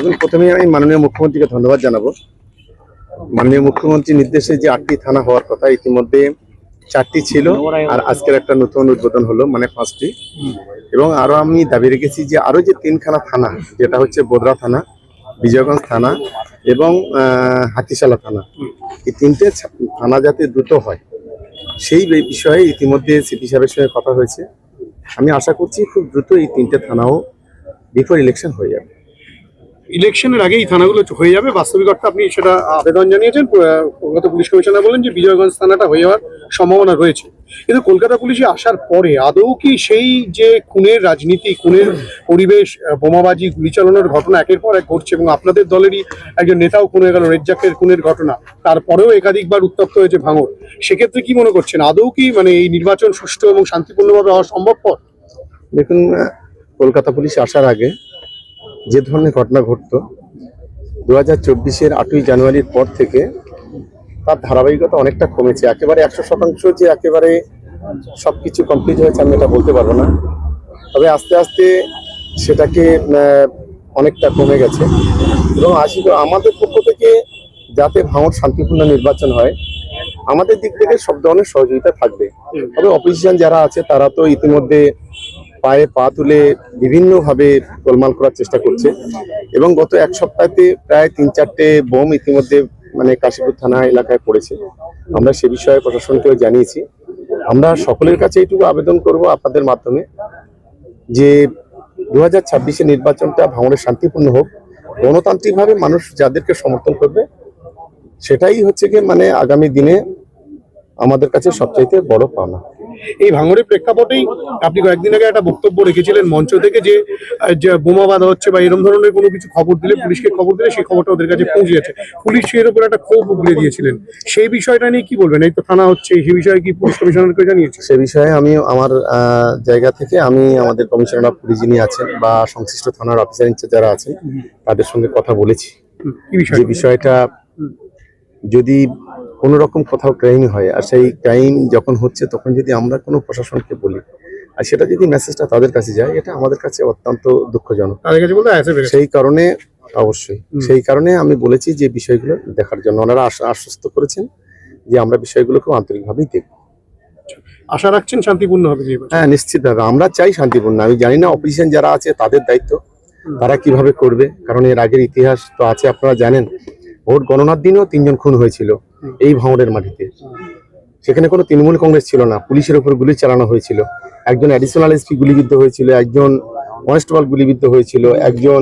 দেখুন প্রথমে আমি মাননীয় মুখ্যমন্ত্রীকে ধন্যবাদ জানাব। মাননীয় মুখ্যমন্ত্রীর নির্দেশে যে আটটি থানা হওয়ার কথা, ইতিমধ্যে চারটি ছিল, আর আজকের একটা নতুন উদ্বোধন হলো মানে পাঁচটি। এবং আরও আমি দাবি রেখেছি যে আরও যে তিনখানা থানা, যেটা হচ্ছে বোদরা থানা, বিজয়গঞ্জ থানা এবং হাতিশালা থানা, এই তিনটে থানা যাতে দ্রুত হয়, সেই বিষয়ে ইতিমধ্যে সিপি সাহেবের সঙ্গে কথা হয়েছে। আমি আশা করছি খুব দ্রুত এই তিনটে থানাও বিফোর ইলেকশন হয়ে যাবে। ইলেকশনের আগে এই থানাগুলো হয়ে যাবে। বাস্তবিক অর্থে আপনি সেটা আবেদন জানিয়েছেন। কলকাতা পুলিশ কমিশনার বলেন যে বিজয়গঞ্জ থানাটা হয়ে যাওয়ার সম্ভাবনা রয়েছে। কিন্তু কলকাতা পুলিশে আসার পরে আদৌ কি সেই যে খুনের রাজনীতি, খুনের পরিবেশ বোমাবাজি, গুলি চালানোর ঘটনা একের পর এক ঘটছে এবং আপনাদের দলেরই একজন নেতাও খুন হয়ে গেল, রেজ্জাকের খুনের ঘটনা, তারপরেও একাধিকবার উত্তপ্ত হয়েছে ভাঙর। সেক্ষেত্রে কি মনে করছেন? আদৌ কি মানে এই নির্বাচন সুষ্ঠু এবং শান্তিপূর্ণভাবে হওয়া সম্ভবপর? দেখুন কলকাতা পুলিশ আসার আগে যে ধরনের ঘটনা ঘটতো দু হাজার চব্বিশের আটই জানুয়ারির পর থেকে তার ধারাবাহিকতা অনেকটা কমেছে। একেবারে একশো শতাংশ যে একেবারে সব কিছু কমপ্লিট হয়েছে আমি এটা বলতে পারব না। তবে আস্তে আস্তে সেটাকে অনেকটা কমে গেছে। এবং আসি আমাদের পক্ষ থেকে যাতে ভাঙর শান্তিপূর্ণ নির্বাচন হয়, আমাদের দিক থেকে সব ধরনের সহযোগিতা থাকবে। তবে অপোজিশন যারা আছে, তারা তো ইতিমধ্যে পায়ে পা তুলে বিভিন্নভাবে গোলমাল করার চেষ্টা করছে। এবং গত এক সপ্তাহে প্রায় তিন চারটে বোম ইতিমধ্যে মানে কাশীপুর থানা এলাকায় পড়েছে। আমরা সে বিষয়ে প্রশাসনকেও জানিয়েছি। আমরা সকলের কাছে এইটুকু আবেদন করব আপনাদের মাধ্যমে যে দু হাজার নির্বাচনটা ভাঙনের শান্তিপূর্ণ হোক, গণতান্ত্রিকভাবে মানুষ যাদেরকে সমর্থন করবে, সেটাই হচ্ছে কি মানে আগামী দিনে আমাদের কাছে সবচাইতে বড় পাওনা। এই ভাঙরের প্রেক্ষাপটেই আপনি কয়েকদিন আগে একটা বক্তব্য রেখেছিলেন মঞ্চ থেকে যে বোমা বাঁধা হচ্ছে বা এরকম ধরনের কোনো কিছু খবর দিলে পুলিশকে খবর দিলে সেই খবরটা ওদের কাছে পৌঁছে যাচ্ছে। পুলিশের উপর একটা ক্ষোভ উগলে দিয়েছিলেন। সেই বিষয়টা নিয়ে কি বলবেন? এই তো থানা হচ্ছে সেই বিষয়ে কি পুলিশ কমিশনারকে জানিয়েছে সে বিষয়ে আমি আমার জায়গা থেকে আমি আমাদের কমিশনার অফ পুলিশ যিনি আছেন বা সংশ্লিষ্ট থানার অফিসার ইনচার্জ যারা আছেন তাদের সঙ্গে কথা বলেছি। যে বিষয়টা যদি কোনো রকম কোথাও ক্রাইম হয়। আর সেই ক্রাইম যখন হচ্ছে তখন যদি আমরা কোনো প্রশাসনকে বলি আর সেটা যদি মেসেজটা তাদের কাছে যায় এটা আমাদের কাছে অত্যন্ত দুঃখজনক। তাদের কাছে বলতে আছে সেই কারণে অবশ্যই সেই কারণে আমি বলেছি যে বিষয়গুলো দেখার জন্য। ওনারা আশ্বস্ত করেছেন যে আমরা বিষয়গুলো খুব আন্তরিকভাবেই দেখব। আশা রাখছেন শান্তিপূর্ণ হবে। হ্যাঁ নিশ্চিতভাবে। আমরা চাই শান্তিপূর্ণ। আমি জানি না অপোজিশন যারা আছে তাদের দায়িত্ব তারা কীভাবে করবে? কারণ এর আগের ইতিহাস তো আছে আপনারা জানেন। ভোট গণনার দিনেও তিনজন খুন হয়েছিল। এই ভাঙড়ের মাটিতে। সেখানে কোনো তৃণমূল কংগ্রেস ছিল না। পুলিশের উপর গুলি চালানো হয়েছিল। একজন অ্যাডিশনাল এসপি গুলিবিদ্ধ হয়েছিল, একজন কনস্টেবল গুলিবিদ্ধ হয়েছিল, একজন